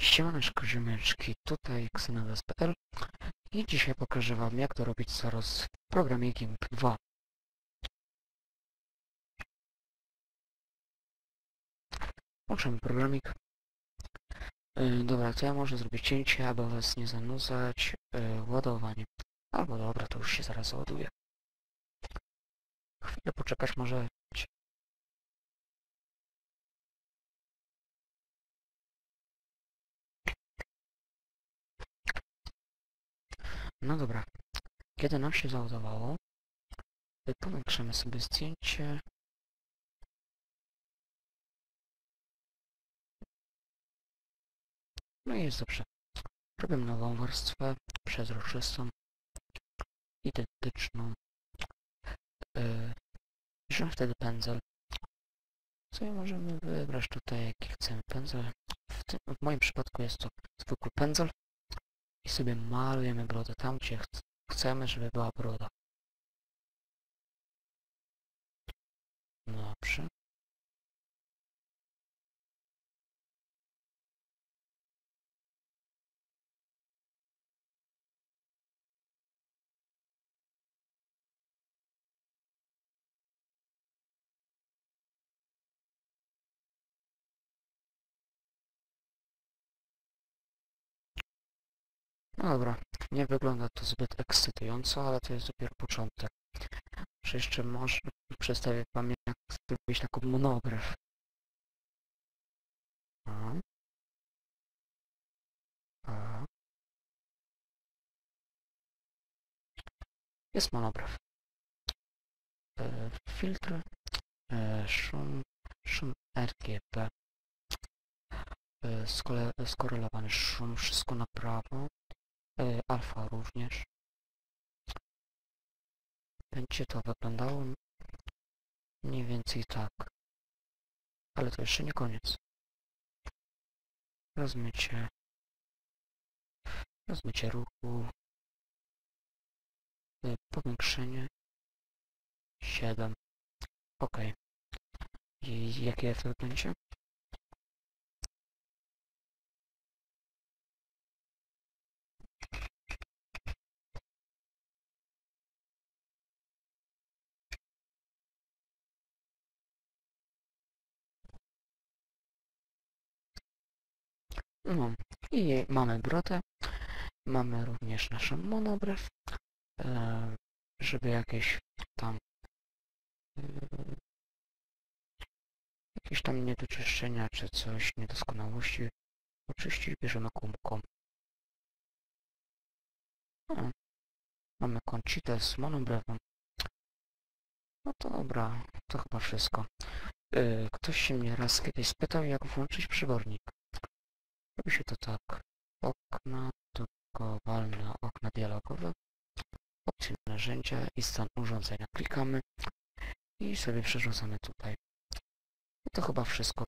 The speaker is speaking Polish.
Siemaneczko ziomeczki, tutaj Xenodes.pl i dzisiaj pokażę wam jak to robić zaraz w programie GIMP 2. Włączamy programik. Yy, dobra, to ja może zrobić cięcie, aby was nie zanudzać. Yy, ładowanie. Albo dobra, to już się zaraz załaduje. Chwilę poczekać może. No dobra, kiedy nam się załadowało, powiększymy sobie zdjęcie. No i jest dobrze. Robimy nową warstwę, przezroczystą, identyczną. Yy, bierzemy wtedy pędzel. Sobie możemy wybrać tutaj jaki chcemy pędzel. W, tym, w moim przypadku jest to zwykły pędzel i sobie malujemy brodę tam, gdzie ch chcemy, żeby była broda. Dobrze. No dobra, nie wygląda to zbyt ekscytująco, ale to jest dopiero początek. Że jeszcze może przedstawię wam jak zrobić taką monograf. A. A. Jest monograf. E, filtry, e, szum, szum RGB, e, skorelowany szum, wszystko na prawo, alfa również. Będzie to wyglądało mniej więcej tak. Ale to jeszcze nie koniec. Rozmycie. Rozmycie ruchu. E, Powiększenie. 7. Ok. I jaki efekt będzie? No i mamy brodę. Mamy również naszą monobrew. E, żeby jakieś tam e, jakieś tam niedoczyszczenia czy coś, niedoskonałości oczyścić bierzemy gumką. Mamy koncitę z monobrewem. No to dobra, to chyba wszystko. E, ktoś się mnie raz kiedyś spytał, jak włączyć przybornik. Robi się to tak. Okna, dodrukowalne okna dialogowe, opcje narzędzia i stan urządzenia. Klikamy i sobie przerzucamy tutaj. I to chyba wszystko.